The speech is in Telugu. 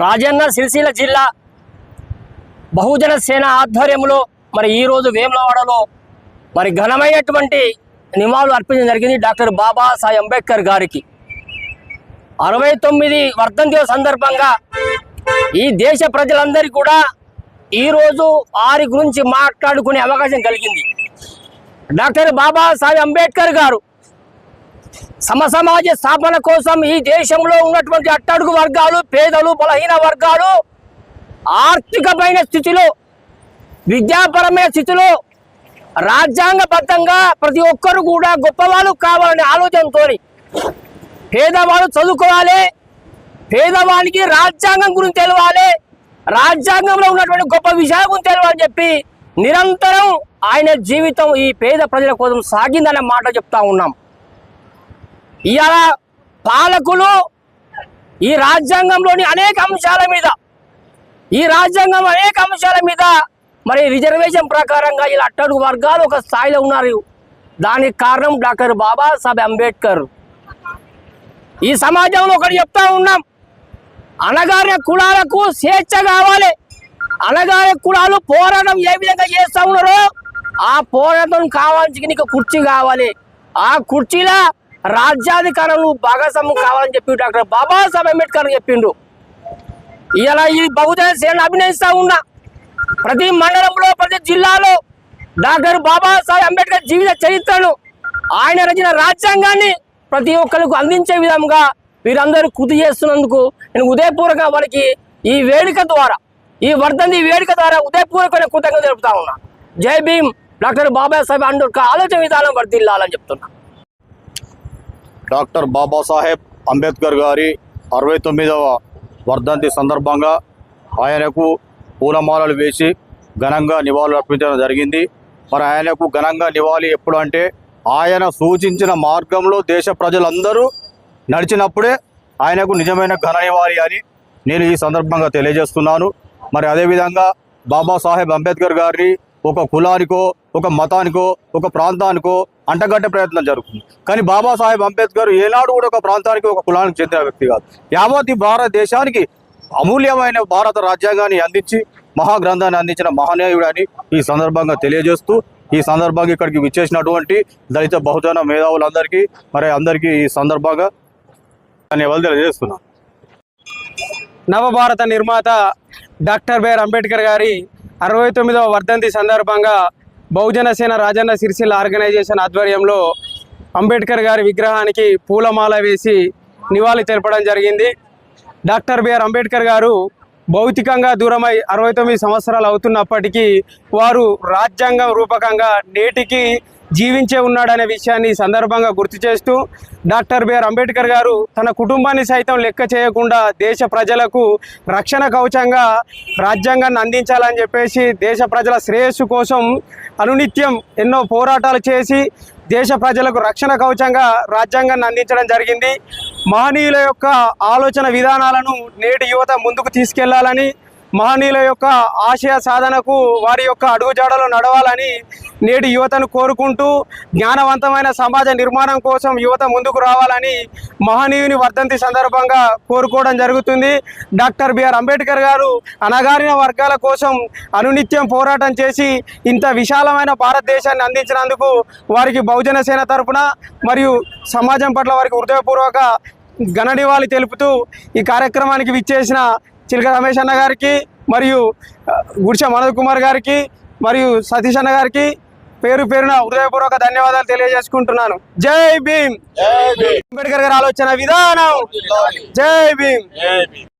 రాజన్న సిరిసిల్ల జిల్లా బహుజన సేన ఆధ్వర్యంలో మరి ఈరోజు వేములవాడలో మరి ఘనమైనటువంటి నివాళులు అర్పించడం జరిగింది డాక్టర్ బాబాసాహెబ్ అంబేద్కర్ గారికి. అరవై తొమ్మిది వర్ధంతి సందర్భంగా ఈ దేశ ప్రజలందరికీ కూడా ఈరోజు వారి గురించి మాట్లాడుకునే అవకాశం కలిగింది. డాక్టర్ బాబాసాహెబ్ అంబేద్కర్ గారు సమసమాజ స్థాపన కోసం ఈ దేశంలో ఉన్నటువంటి అట్టడుగు వర్గాలు పేదలు బలహీన వర్గాలు ఆర్థికమైన స్థితిలో విద్యాపరమైన స్థితిలో రాజ్యాంగబద్ధంగా ప్రతి ఒక్కరు కూడా గొప్పవాళ్ళు కావాలనే ఆలోచనతో పేదవాళ్ళు చదువుకోవాలి పేదవానికి రాజ్యాంగం గురించి తెలవాలి రాజ్యాంగంలో ఉన్నటువంటి గొప్ప విషయాల గురించి తెలవాలని చెప్పి నిరంతరం ఆయన జీవితం ఈ పేద ప్రజల కోసం సాగిందనే మాట చెప్తా ఉన్నాం. ఇవాళ పాలకులు ఈ రాజ్యాంగంలోని అనేక అంశాల మీద ఈ రాజ్యాంగం అనేక అంశాల మీద మరి రిజర్వేషన్ ప్రకారంగా ఇలా అట్టడుగు వర్గాలు ఒక స్థాయిలో ఉన్నారు. దానికి కారణం డాక్టర్ బాబాసాహెబ్ అంబేద్కర్. ఈ సమాజంలో ఒకటి చెప్తా ఉన్నాం. అనగారిన కులాలకు స్వేచ్ఛ కావాలి. అనగారిన కులాలు పోరాటం ఏ విధంగా చేస్తా ఉన్నారో ఆ పోరాటం కావాల్సి నీకు కుర్చీ కావాలి. ఆ కుర్చీలో రాజ్యాధికారంలో భాగస్వామ్యం కావాలని చెప్పి డాక్టర్ బాబాసాహెబ్ అంబేద్కర్ చెప్పిండు. ఇలా ఈ బహుజన సేన అభినయిస్తా ఉన్నా. ప్రతి మండలంలో ప్రతి జిల్లాలో డాక్టర్ బాబాసాహెబ్ అంబేద్కర్ జీవిత చరిత్రను ఆయన రచన రాజ్యాంగాన్ని ప్రతి ఒక్కరికి అందించే విధంగా వీరందరూ కృతి చేస్తున్నందుకు నేను ఉదయపూర్వక వారికి ఈ వేదిక ద్వారా ఈ వర్ధంతి వేదిక ద్వారా ఉదయపూర్వక కృతజ్ఞత జరుపుతా ఉన్నా. జై భీమ్ డాక్టర్ బాబాసాహెబ్ అంబేద్కర్ ఆలోచన విధానం వర్దిల్లాలని చెప్తున్నా. డాక్టర్ బాబాసాహెబ్ అంబేద్కర్ గారి అరవై తొమ్మిదవ వర్ధంతి సందర్భంగా ఆయనకు పూలమాలలు వేసి ఘనంగా నివాళులు అర్పించడం జరిగింది. మరి ఆయనకు ఘనంగా నివాళి ఎప్పుడు అంటే ఆయన సూచించిన మార్గంలో దేశ ప్రజలందరూ నడిచినప్పుడే ఆయనకు నిజమైన ఘన నివాళి అని నేను ఈ సందర్భంగా తెలియజేస్తున్నాను. మరి అదేవిధంగా బాబాసాహెబ్ అంబేద్కర్ గారిని ఒక కులానికో ఒక మతానికో ఒక ప్రాంతానికో అంటగట్టే ప్రయత్నం జరుగుతుంది. కానీ బాబాసాహెబ్ అంబేద్కర్ ఏనాడు కూడా ఒక ప్రాంతానికి ఒక కులానికి చెందిన వ్యక్తి కాదు. యావత్ ఈ భారతదేశానికి అమూల్యమైన భారత రాజ్యాంగాన్ని అందించి మహాగ్రంథాన్ని అందించిన మహనీయుడు అని ఈ సందర్భంగా తెలియజేస్తూ ఈ సందర్భంగా ఇక్కడికి విచ్చేసినటువంటి దళిత బహుజన మేధావులందరికీ మరి అందరికీ ఈ సందర్భంగా ధన్యవాదాలు తెలియజేస్తున్నాను నవభారత నిర్మాత డాక్టర్ బిఆర్ అంబేద్కర్ గారి అరవై తొమ్మిదవ వర్ధంతి సందర్భంగా బహుజన సేన రాజన్న సిరిసిల్ల ఆర్గనైజేషన్ ఆధ్వర్యంలో అంబేద్కర్ గారి విగ్రహానికి పూలమాల వేసి నివాళి తెలపడం జరిగింది. డాక్టర్ బిఆర్ అంబేద్కర్ గారు భౌతికంగా దూరమై అరవై తొమ్మిది సంవత్సరాలు అవుతున్నప్పటికీ వారు రాజ్యాంగం రూపకంగా నేటికి జీవించే ఉన్నాడనే విషయాన్ని సందర్భంగా గుర్తు చేస్తూ డాక్టర్ బిఆర్ అంబేద్కర్ గారు తన కుటుంబాన్ని సైతం లెక్క చేయకుండా దేశ ప్రజలకు రక్షణ కవచంగా రాజ్యాంగాన్ని అందించాలని చెప్పేసి దేశ ప్రజల శ్రేయస్సు కోసం అనునిత్యం ఎన్నో పోరాటాలు చేసి దేశ ప్రజలకు రక్షణ కవచంగా రాజ్యాంగాన్ని అందించడం జరిగింది. మహనీయుల యొక్క ఆలోచన విధానాలను నేటి యువత ముందుకు తీసుకెళ్ళాలని మహనీయుల యొక్క ఆశయ సాధనకు వారి యొక్క అడుగుజాడలో నడవాలని నేటి యువతను కోరుకుంటూ జ్ఞానవంతమైన సమాజ నిర్మాణం కోసం యువత ముందుకు రావాలని మహనీయుని వర్ధంతి సందర్భంగా కోరుకోవడం జరుగుతుంది. డాక్టర్ బిఆర్ అంబేద్కర్ గారు అణగారిన వర్గాల కోసం అనునిత్యం పోరాటం చేసి ఇంత విశాలమైన భారతదేశాన్ని అందించినందుకు వారికి బహుజన సేన తరపున మరియు సమాజం పట్ల వారికి హృదయపూర్వక ఘన నివాళి తెలుపుతూ ఈ కార్యక్రమానికి విచ్చేసిన చిలక రమేష్ అన్న గారికి మరియు ఆ, గుడిసె మనోజ్ కుమార్ గారికి మరియు సతీష్ అన్న గారికి పేరు పేరున హృదయపూర్వక ధన్యవాదాలు తెలియజేసుకుంటున్నాను. జై భీమ్! అంబేద్కర్ గారి ఆలోచన విధానం! జై భీమ్!